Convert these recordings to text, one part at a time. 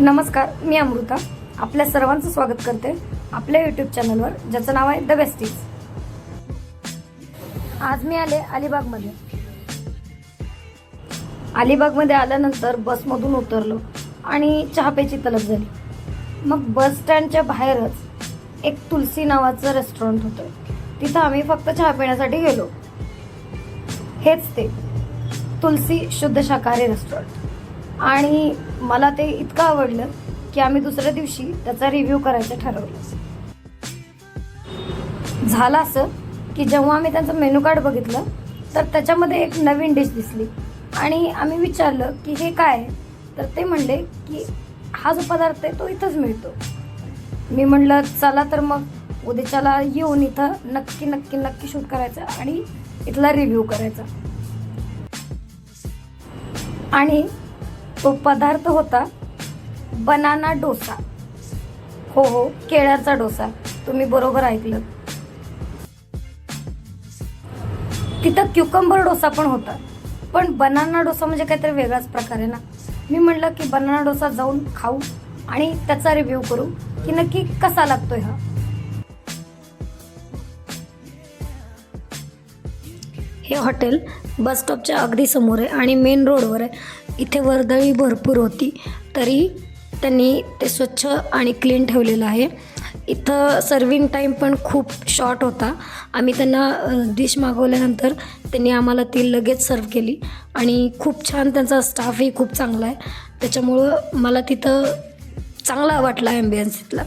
नमस्कार मी अमृता. आपल्या सर्वांचं स्वागत करते आपल्या यूट्यूब चॅनलवर ज्याचं नाव आहे द बेस्टीज आज मी आले अलिबागमध्ये. अलिबागमध्ये आल्यानंतर बसमधून उतरलो आणि चहा प्यायची तलब झाली. मग बस स्टँडच्या बाहेरच एक तुलसी नावाचं रेस्टॉरंट होतं. तिथं आम्ही फक्त चहा पिण्यासाठी गेलो. हेच ते तुलसी शुद्ध शाकाहारी रेस्टॉरंट आणि मला ते इतकं आवडलं की आम्ही दुसऱ्या दिवशी त्याचा रिव्ह्यू करायचं ठरवलं. झालं असं की जेव्हा आम्ही त्यांचं मेनू कार्ड बघितलं तर त्याच्यामध्ये एक नवीन डिश दिसली. आणि आम्ही विचारलं की हे काय आहे? तर ते म्हणले की हा जो पदार्थ आहे तो इथंच मिळतो. मी म्हणलं चला तर मग उद्याच्याला येऊन इथं नक्की नक्की नक्की शूट करायचं आणि इथला रिव्ह्यू करायचा. आणि तो पदार्थ होता बनाना डोसा. हो हो केळ्याचा डोसा. तुम्ही बरोबर ऐकलं. तिथं क्युकंबर डोसा पण होता. पण बनाना डोसा म्हणजे काहीतरी वेगळाच प्रकार आहे ना? मी म्हटलं की बनाना डोसा जाऊन खाऊ आणि त्याचा रिव्ह्यू करू की नक्की कसा लागतोय हा? हे हॉटेल बस स्टॉपच्या अगदी समोर आहे आणि मेन रोडवर आहे. इथे वर्दळी भरपूर होती. तरी त्यांनी ते स्वच्छ आणि क्लीन ठेवलेलं आहे. इथं सर्विंग टाईम पण खूप शॉर्ट होता. आम्ही त्यांना डिश मागवल्यानंतर त्यांनी आम्हाला ती लगेच सर्व केली. आणि खूप छान त्यांचा स्टाफही खूप चांगला आहे. त्याच्यामुळं मला तिथं चांगला वाटला ॲम्बियन्सीतला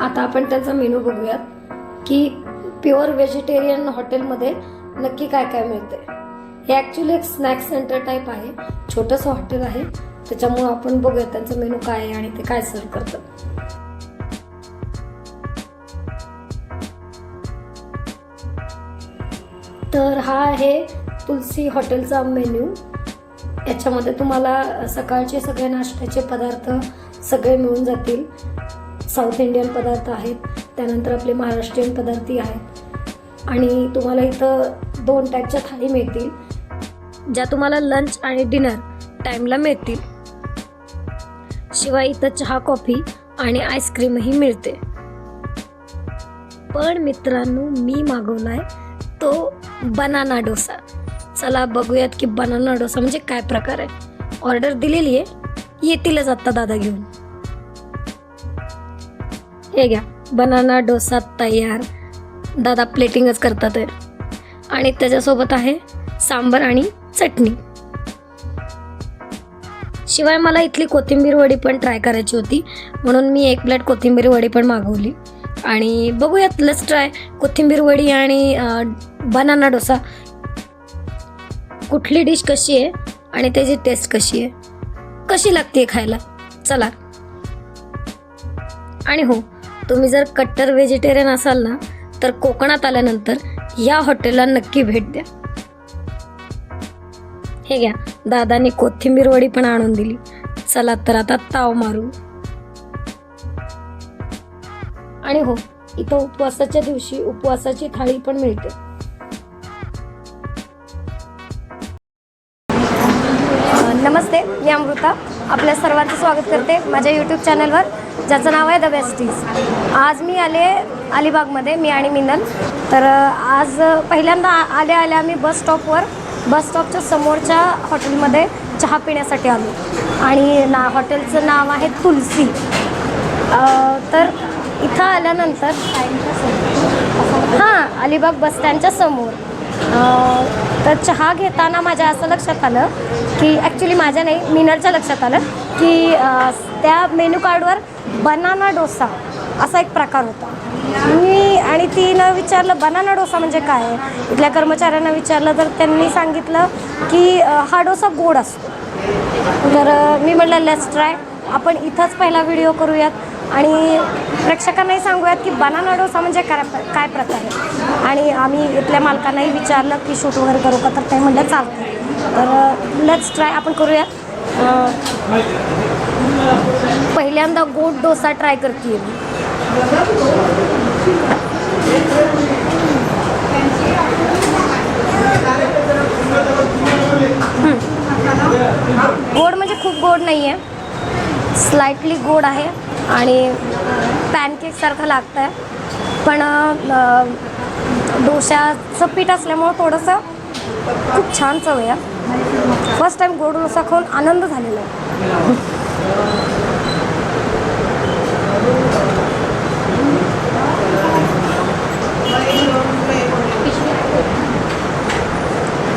आता आपण त्याचा मेनू बघूयात की प्युअर व्हेजिटेरियन हॉटेलमध्ये नक्की काय काय मिळते हे ॲक्च्युली एक स्नॅक सेंटर टाईप आहे छोटंसं हॉटेल आहे त्याच्यामुळं आपण बघूया त्यांचं मेनू काय आहे आणि ते काय सर्व करतात तर हा आहे तुलसी हॉटेलचा मेन्यू याच्यामध्ये तुम्हाला सकाळचे सगळे नाश्त्याचे पदार्थ सगळे मिळून जातील. साऊथ इंडियन पदार्थ आहेत त्यानंतर आपले महाराष्ट्रीयन पदार्थही आहेत. आणि तुम्हाला इथं दोन टाईपच्या थाळी मिळतील ज्या तुम्हाला लंच आणि डिनर टाईमला मिळतील. शिवाय इथं चहा कॉफी आणि आईस्क्रीमही मिळते. पण मित्रांनो मी मागवलाय तो बनाना डोसा. चला बघूयात की बनाना डोसा म्हणजे काय प्रकार आहे. ऑर्डर दिलेली आहे. येतीलच आत्ता दादा घेऊन. हे घ्या. बनाना डोसा तयार. दादा प्लेटिंगच करतात आहे आणि त्याच्यासोबत आहे सांबर आणि चटणी. शिवाय मला इथली कोथिंबीर वडी पण ट्राय करायची होती. म्हणून मी एक प्लेट कोथिंबीर वडी पण मागवली. आणि बघूयात लस ट्राय कोथिंबीर वडी आणि बनाना डोसा. कुठली डिश कशी आहे आणि त्याची टेस्ट कशी आहे. कशी लागते खायला? चला. आणि हो तुम्ही जर कट्टर व्हेजिटेरियन असाल ना तर कोकणात आल्यानंतर या हॉटेलला नक्की भेट द्या. हे घ्या दादानी कोथिंबीर वडी पण आणून दिली. चला तर आता ताव मारू. आणि हो इथं उपवासाच्या दिवशी उपवासाची थाळी पण मिळते. नमस्ते मी अमृता. आपल्या सर्वांचं स्वागत करते माझ्या यूट्यूब चॅनलवर ज्याचं नाव आहे द बेस्टीज आज मी आले अलिबागमध्ये मी आणि मिनल. तर आज पहिल्यांदा आ- आल्या आल्या आम्ही बस स्टॉपवर. बस स्टॉपच्या समोरच्या हॉटेलमध्ये चहा पिण्यासाठी आलो. आणि ना हॉटेलचं नाव आहे तुलसी. तर इथं आल्यानंतर हां अलिबाग बस स्टँडच्या समोर. तर चहा घेताना माझ्या असं लक्षात आलं की ॲक्च्युली माझ्या नाही मिनलच्या लक्षात आलं की त्या मेनू कार्डवर बनाना डोसा असा एक प्रकार होता. मी आणि तिनं विचारलं बनाना डोसा म्हणजे काय? आहे इथल्या कर्मचाऱ्यांना विचारलं तर त्यांनी सांगितलं की हा डोसा गोड असतो. तर मी म्हटलं लेट्स ट्राय आपण इथंच पहिला व्हिडिओ करूयात आणि प्रेक्षकांनाही सांगूयात की बनाना डोसा म्हणजे काय काय प्रकार आहे? आणि आम्ही इथल्या मालकांनाही विचारलं की शूट वगैरे करू का? तर ते म्हणलं चालतं तर लेट्स ट्राय आपण करूयात. पहिल्यांदा गोड डोसा ट्राय करते गोड म्हणजे खूप गोड नाही आहे स्लाइटली गोड आहे आणि पॅनकेकसारखं लागतं आहे पण अं, डोशाचं पीठ असल्यामुळं थोडंसं खूप छान चव आहे. फर्स्ट टाईम गोड डोसा खाऊन आनंद झालेला आहे.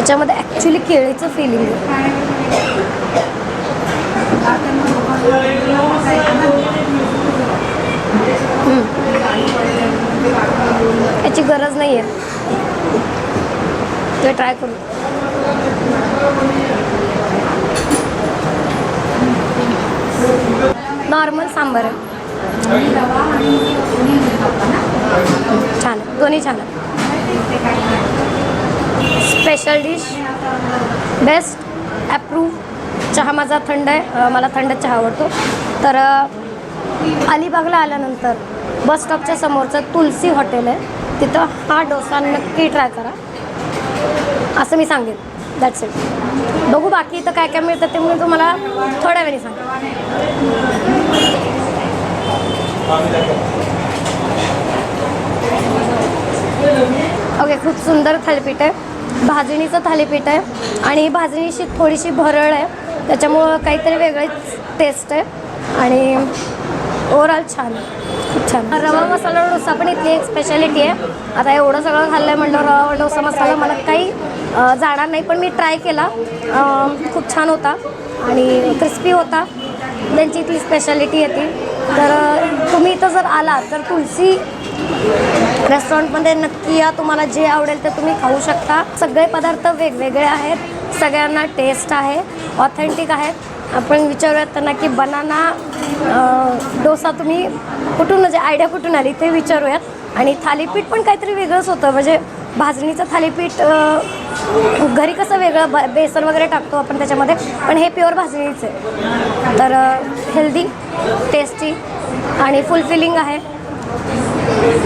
त्याच्यामध्ये ॲक्च्युली केळीचं फिलिंग याची गरज नाही आहे ते ट्राय करू नॉर्मल सांबार आहे. छान दोन्ही छान स्पेशल डिश बेस्ट ॲप्रूव्ह चहा माझा थंड आहे. मला थंड चहा आवडतो. तर अलिबागला आल्यानंतर बस स्टॉपच्या समोरचं तुलसी हॉटेल आहे. तिथं हा डोसा नक्की ट्राय करा. असं मी सांगेन. दॅट्स इट बघू बाकी इथं काय काय मिळतं ते मी तुम्हाला थोड्या वेळी सांग ओके खूप सुंदर थालीपीठ आहे. भाजणीचं थालीपीठ आहे. आणि भाजणीशी थोडीशी भरळ आहे. त्याच्यामुळं काहीतरी वेगळीच टेस्ट आहे. आणि ओव्हरऑल छान खूप छान रवा मसाला डोसा पण इथली एक स्पेशालिटी आहे. आता एवढं सगळं खाल्लं आहे म्हणलं रवा डोसा मसाला मला काही जाणार नाही पण मी ट्राय केला. खूप छान होता आणि क्रिस्पी होता. त्यांची इथली स्पेशालिटी येते. तर तुम्ही इथं जर आला तर तुलसी रेस्टॉरंटमध्ये नक्की या. तुम्हाला जे आवडेल ते तुम्ही खाऊ शकता. सगळे पदार्थ वेगवेगळे आहेत. सगळ्यांना टेस्ट आहे ऑथेंटिक आहेत. आपण विचारूयात त्यांना की बनाना डोसा तुम्ही कुठून म्हणजे आयडिया कुठून आली ते विचारूयात. आणि थालीपीठ पण काहीतरी वेगळंच होतं. म्हणजे भाजणीचं थालीपीठ घरी कसं वेगळं ब बेसन वगैरे टाकतो आपण त्याच्यामध्ये पण हे प्युअर भाजणीच आहे. तर हेल्दी टेस्टी आणि फुलफिलिंग आहे.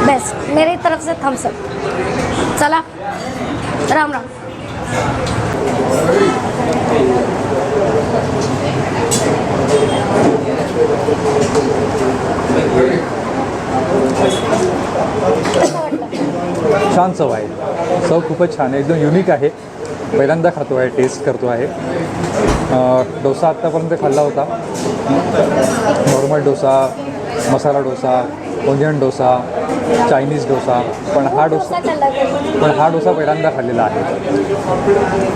बेस्ट मेरी तरफ से थम्स अप चला. राम राम. छान चव आहे. चव खूपच छान आहे. एकदम युनिक आहे. पहिल्यांदा खातो आहे टेस्ट करतो आहे. डोसा आत्तापर्यंत खाल्ला होता. Normal dosa masala dosa onion dosa Chinese dosa. पण हा डोसा पण हा डोसा पहिल्यांदा खाल्लेला आहे.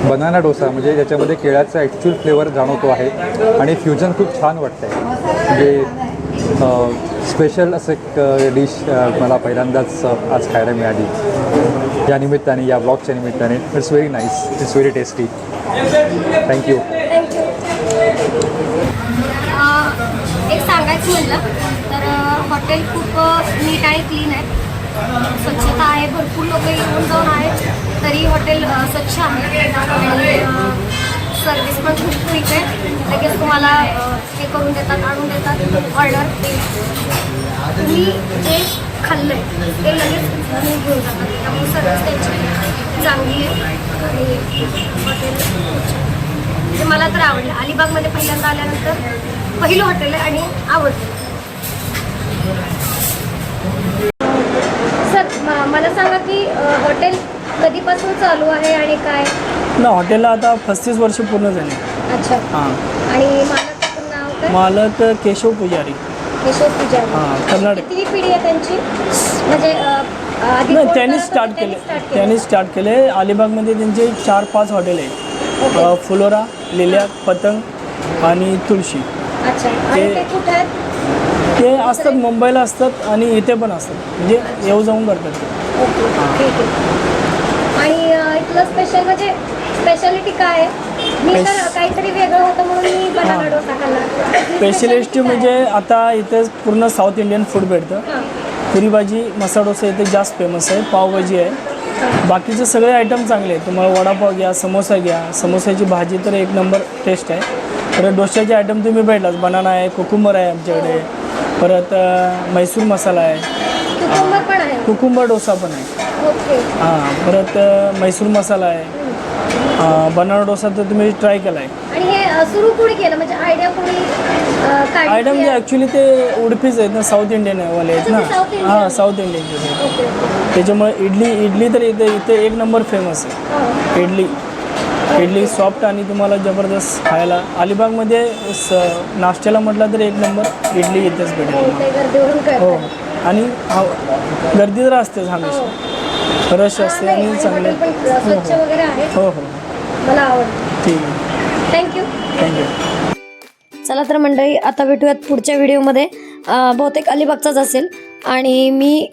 बनाना डोसा म्हणजे ज्याच्यामध्ये केळ्याचा ॲक्च्युअल फ्लेवर जाणवतो आहे. आणि फ्युजन खूप छान वाटतं आहे म्हणजे स्पेशल असं एक डिश मला पहिल्यांदाच आज खायला मिळाली. या निमित्ताने या ब्लॉगच्या निमित्ताने. It's very nice it's very tasty thank you thank you एक सांगायचं म्हटलं तर हॉटेल खूप नीट आणि क्लीन आहे. स्वच्छता आहे भरपूर लोक येऊन जाऊन आहेत. तरी हॉटेल स्वच्छ आहे. आणि सर्विस पण खूप क्विक आहे. लगेच तुम्हाला हे करून देतात आणून देतात. ऑर्डर तुम्ही जे खाल्लं आहे ते लगेच घेऊन जातात त्यामुळे सर्विस त्यांची चांगली आहे. आणि हॉटेल म्हणजे मला तर आवडलं. अलिबागमध्ये पहिल्यांदा आल्यानंतर पहिलं हॉटेल आहे आणि आवडलं. सर मला सांगा की हॉटेल कधीपासून चालू आहे आणि काय? ना हॉटेलला आता पस्तीस वर्ष पूर्ण झाली. अच्छा. हां. आणि मालकाचं नाव काय? मालक केशव पुजारी. केशव पुजारी. हां कर्नाटक. किती पिढी आहे त्यांची? म्हणजे अ, आधी नाही कोण त्यांनी करत स्टार्ट होते? केले. त्यांनी स्टार्ट केले. अलिबागमध्ये त्यांचे चार पाच हॉटेल आहेत. अ, फुलोरा लिल्या पतंग आणि तुळशी. अच्छा. आणि ते- ते कुठे आहेत? ते असतात मुंबईला असतात आणि इथे पण असतात. म्हणजे येऊ जाऊन करतात. ओके. ठीक आहे. इथलं स्पेशल म्हणजे स्पेशालिटी काय? आहे मी तर काहीतरी वेगळं होतं म्हणून मी बनाना. डोसा खाल्ला. स्पेशलिस्ट specialty काय म्हणजे? आता इथे पूर्ण साऊथ इंडियन फूड भेटतं. हां. पुरी भाजी मसाला डोसा इथे जास्त फेमस आहे. पावभाजी आहे. बाकीचे सगळे आयटम चांगले आहेत. तुम्हाला वडापाव घ्या समोसा घ्या. समोसाची भाजी तर एक नंबर टेस्ट आहे. परत डोश्याचे आयटम तुम्ही भेटलाच बनाना आहे कोकुंबर आहे आमच्याकडे. परत अ, म्हैसूर मसाला आहे. कुकुंबर पण आहे. कुकुंबर डोसा पण आहे. ओके. हां परत अ, म्हैसूर मसाला आहे. बनाना डोसा तर तुम्ही ट्राय केला आहे आणि हे अ, सुरू कोणी केलं? म्हणजे आयडिया कोणी अ, काढली आयटम जे ॲक्च्युली ते उडपीच आहेत ना साऊथ इंडियन वाले आहेत ना. तुम्ही South Indian? हां साऊथ इंडियनचे. ओके. त्याच्यामुळे इडली इडली तर इथे इथे एक नंबर फेमस आहे. हां. इडली. इडली सॉफ्ट आणि तुम्हाला जबरदस्त खायला. अलिबागमध्ये स नाश्त्याला म्हटलं तर एक नंबर इडली इथेच भेटेल. हो, गर्दीवरून हो. आणि हा गर्दी तर असतेच हमेशा रश असते आणि चांगले हॉटेल पण स्वच्छ वगैरे आहे. हो हो. मला आवडतं. ठीक. आहे थँक्यू थँक्यू चला तर मंडळी आता भेटूयात पुढच्या व्हिडिओमध्ये. बहुतेक अलिबागचाच असेल. आणि मी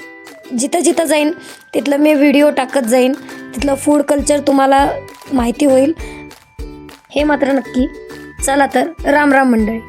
जिथं जिथं जाईन तिथलं मी व्हिडिओ टाकत जाईन. तिथलं फूड कल्चर तुम्हाला माहिती होईल. हे मात्र नक्की. चला तर राम राम मंडळी.